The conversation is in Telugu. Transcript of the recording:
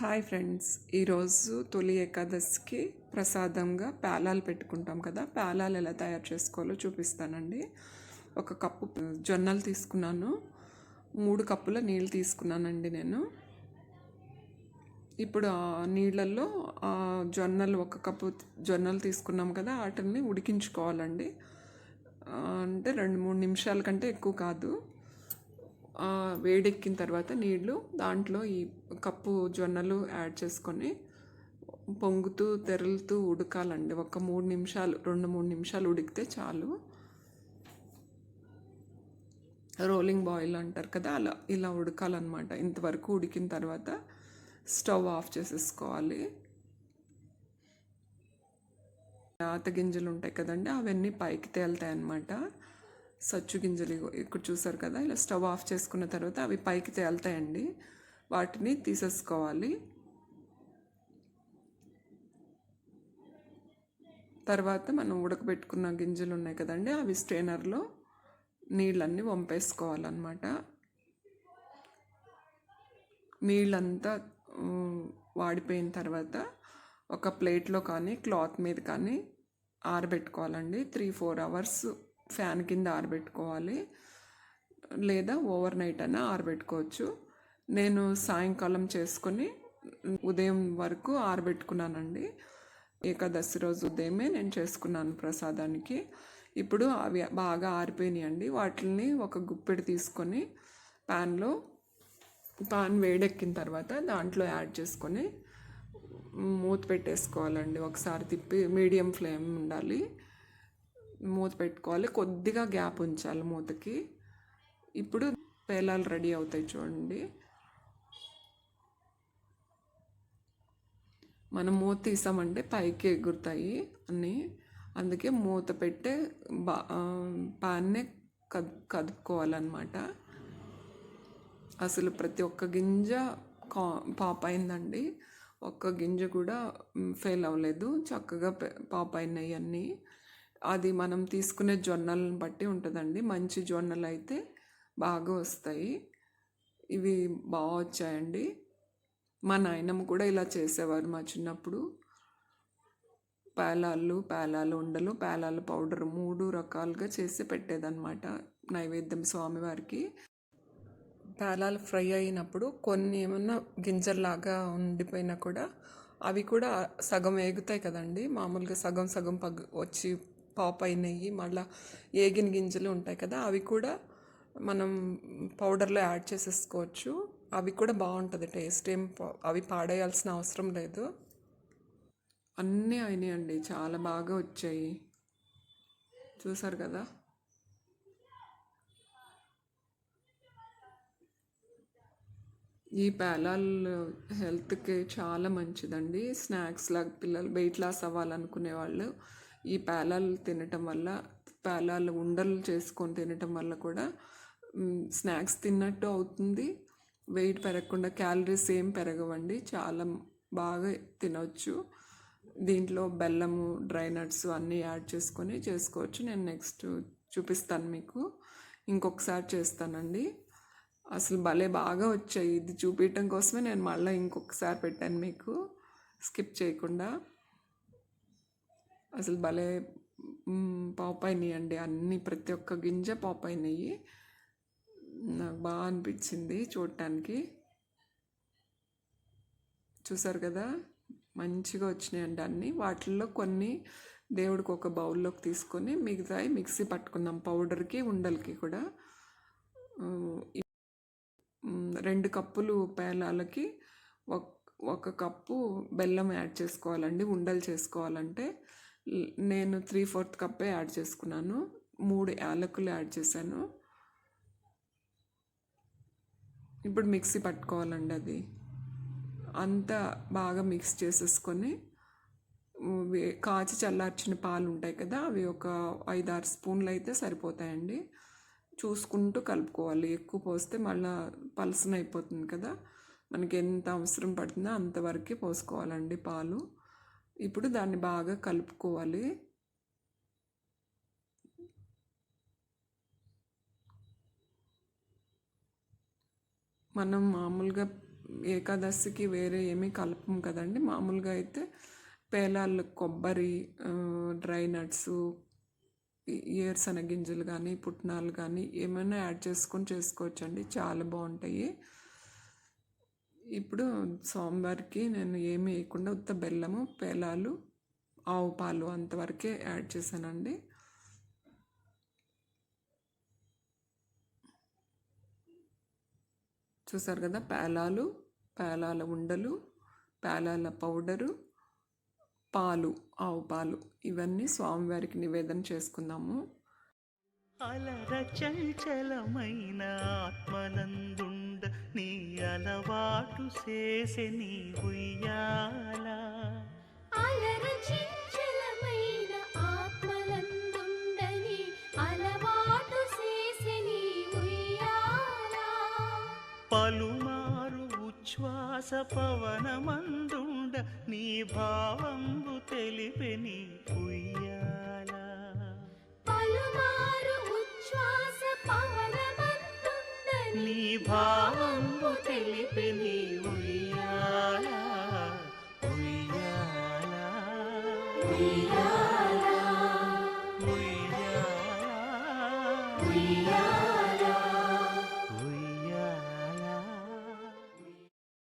హాయ్ ఫ్రెండ్స్ ఈరోజు తొలి ఏకాదశికి ప్రసాదంగా పేలాలు పెట్టుకుంటాం కదా పేలాలు ఎలా తయారు చేసుకోవాలో చూపిస్తానండి. ఒక కప్పు జొన్నలు తీసుకున్నాను మూడు కప్పుల నీళ్ళు తీసుకున్నానండి నేను. ఇప్పుడు ఆ నీళ్ళల్లో ఆ జొన్నలు ఒక కప్పు జొన్నలు తీసుకున్నాం కదా వాటిని ఉడికించుకోవాలండి. అంటే రెండు మూడు నిమిషాల కంటే ఎక్కువ కాదు. వేడెక్కిన తర్వాత నీళ్ళు దాంట్లో ఈ కప్పు జొన్నలు యాడ్ చేసుకొని పొంగుతూ తెరులుతూ ఉడకాలండి. ఒక మూడు నిమిషాలు రెండు మూడు నిమిషాలు ఉడికితే చాలు. రోలింగ్ బాయిల్ అంటారు కదా అలా ఇలా ఉడకాలన్నమాట. ఇంతవరకు ఉడికిన తర్వాత స్టవ్ ఆఫ్ చేసేసుకోవాలి. ఆత గింజలు ఉంటాయి కదండి అవన్నీ పైకి తేలుతాయి అన్నమాట సచ్చు గింజలు ఇగో ఇక్కడ చూసారు కదా ఇలా స్టవ్ ఆఫ్ చేసుకున్న తర్వాత అవి పైకి తేలుతాయండి. వాటిని తీసేసుకోవాలి. తర్వాత మనం ఉడకబెట్టుకున్న గింజలు ఉన్నాయి కదండి అవి స్ట్రైనర్లో నీళ్ళన్నీ వంపేసుకోవాలన్నమాట. నీళ్ళంతా వాడిపోయిన తర్వాత ఒక ప్లేట్లో కానీ క్లాత్ మీద కానీ ఆరబెట్టుకోవాలండి. త్రీ ఫోర్ అవర్స్ ఫ్యాన్ కింద ఆరబెట్టుకోవాలి. లేదా ఓవర్ నైట్ అయినా ఆరబెట్టుకోవచ్చు. నేను సాయంకాలం చేసుకొని ఉదయం వరకు ఆరబెట్టుకున్నానండి. ఏకాదశి రోజు ఉదయమే నేను చేసుకున్నాను ప్రసాదానికి. ఇప్పుడు అవి బాగా ఆరిపోయినాయండి. వాటిని ఒక గుప్పెడు తీసుకొని ప్యాన్లో పాన్ వేడెక్కిన తర్వాత దాంట్లో యాడ్ చేసుకొని మూత పెట్టేసుకోవాలండి. ఒకసారి తిప్పి మీడియం ఫ్లేమ్ ఉండాలి. మూత పెట్టుకోవాలి. కొద్దిగా గ్యాప్ ఉంచాలి మూతకి. ఇప్పుడు పేలాలు రెడీ అవుతాయి చూడండి. మనం మూత తీసామంటే పైకి ఎగురుతాయి అన్నీ. అందుకే మూత పెట్టే బా పాన్నే కద్ కదుపుకోవాలన్నమాట. అసలు ప్రతి ఒక్క గింజ కా పాప్ అయిందండి. ఒక్క గింజ కూడా ఫెయిల్ అవ్వలేదు. చక్కగా పాప పాప్ అయినాయి అన్నీ. అది మనం తీసుకునే జొన్నలను బట్టి ఉంటుందండి. మంచి జొన్నలు అయితే బాగా వస్తాయి. ఇవి బాగా వచ్చాయండి. మా నాయనమ్మ కూడా ఇలా చేసేవారు మా చిన్నప్పుడు. పేలాలు పేలాలు ఉండలు పేలాలు పౌడర్ మూడు రకాలుగా చేసి పెట్టేదన్నమాట నైవేద్యం స్వామివారికి పేలాలు ఫ్రై అయినప్పుడు కొన్ని ఏమన్నా గింజల్లాగా ఉండిపోయినా కూడా అవి కూడా సగం వేగుతాయి కదండి. మామూలుగా సగం సగం పగ్ వచ్చి పాప్ అయినాయి మళ్ళీ ఏగిన గింజలు ఉంటాయి కదా అవి కూడా మనం పౌడర్లో యాడ్ చేసేసుకోవచ్చు. అవి కూడా బాగుంటుంది టేస్ట్ ఏం అవి పాడేయాల్సిన అవసరం లేదు. అన్నీ అయినాయండి చాలా బాగా వచ్చాయి. చూసారు కదా? ఈ పేలాలు హెల్త్కి చాలా మంచిదండి. స్నాక్స్ లాగా పిల్లలు వెయిట్ లాస్ అవ్వాలనుకునే వాళ్ళు ఈ పేలాలు తినటం వల్ల పేలాలు ఉండలు చేసుకొని తినటం వల్ల కూడా స్నాక్స్ తిన్నట్టు అవుతుంది. వెయిట్ పెరగకుండా క్యాలరీస్ ఏం పెరగవండి. చాలా బాగా తినవచ్చు దీంట్లో బెల్లము డ్రై నట్స్ అన్నీ యాడ్ చేసుకొని చేసుకోవచ్చు. నేను నెక్స్ట్ చూపిస్తాను మీకు. ఇంకొకసారి చేస్తానండి. అసలు భలే బాగా వచ్చాయి. ఇది చూపించడం కోసమే నేను మళ్ళీ ఇంకొకసారి పెట్టాను మీకు. స్కిప్ చేయకుండా. అసలు భలే మ్, అండి అన్ని ప్రతి ఒక్క గింజ పాపైనాయి. నాకు బాగా అనిపించింది చూడటానికి చూసారు కదా? మంచిగా వచ్చినాయండి అన్నీ. వాటిల్లో కొన్ని దేవుడికి ఒక బౌల్లోకి తీసుకొని మిగతాయి మిక్సీ పట్టుకున్నాం పౌడర్కి ఉండలకి కూడా. రెండు కప్పులు పేలాలకి ఒక ఒక కప్పు బెల్లం యాడ్ చేసుకోవాలండి. ఉండలు చేసుకోవాలంటే నేను త్రీ ఫోర్త్ కప్పే యాడ్ చేసుకున్నాను. మూడు యాలకులు యాడ్ చేశాను. ఇప్పుడు మిక్సీ పట్టుకోవాలండి అది. అంతా బాగా మిక్స్ చేసేసుకొని కాచి చల్లార్చిన పాలు ఉంటాయి కదా అవి ఒక ఐదు ఆరు స్పూన్లు అయితే సరిపోతాయండి. చూసుకుంటూ కలుపుకోవాలి. ఎక్కువ పోస్తే మళ్ళీ పలసన అయిపోతుంది కదా. మనకి ఎంత అవసరం పడుతుందో అంతవరకు పోసుకోవాలండి పాలు. ఇప్పుడు దాన్ని బాగా కలుపుకోవాలి. మనం మామూలుగా ఏకాదశికి వేరే ఏమీ కలపం కదండి. మామూలుగా అయితే పేలాలు కొబ్బరి డ్రై నట్స్ ఏరుశెనగింజలు కానీ పుట్నాలు కానీ ఏమైనా యాడ్ చేసుకొని చేసుకోవచ్చండి. చాలా బాగుంటాయి. ఇప్పుడు సోమవారికి నేను ఏమి వేయకుండా ఉత్త బెల్లము పేలాలు ఆవు పాలు అంతవరకే యాడ్ చేశానండి. చూసారు కదా పేలాలు పేలాల ఉండలు పేలాల పౌడరు పాలు ఆవు పాలు ఇవన్నీ స్వామివారికి నివేదన చేసుకుందాము. అలర చంచలమైన అలవాటు చేసే నీ ఉయ్యాల. పలుమారు ఉచ్ఛ్వాస పవనమందుండ నీ భావంబు తెలిపే నీ ఉయ్యాల. పలుమారు ఉచ్ఛ్వాస పవనమందుండని నీ భావంబు baby.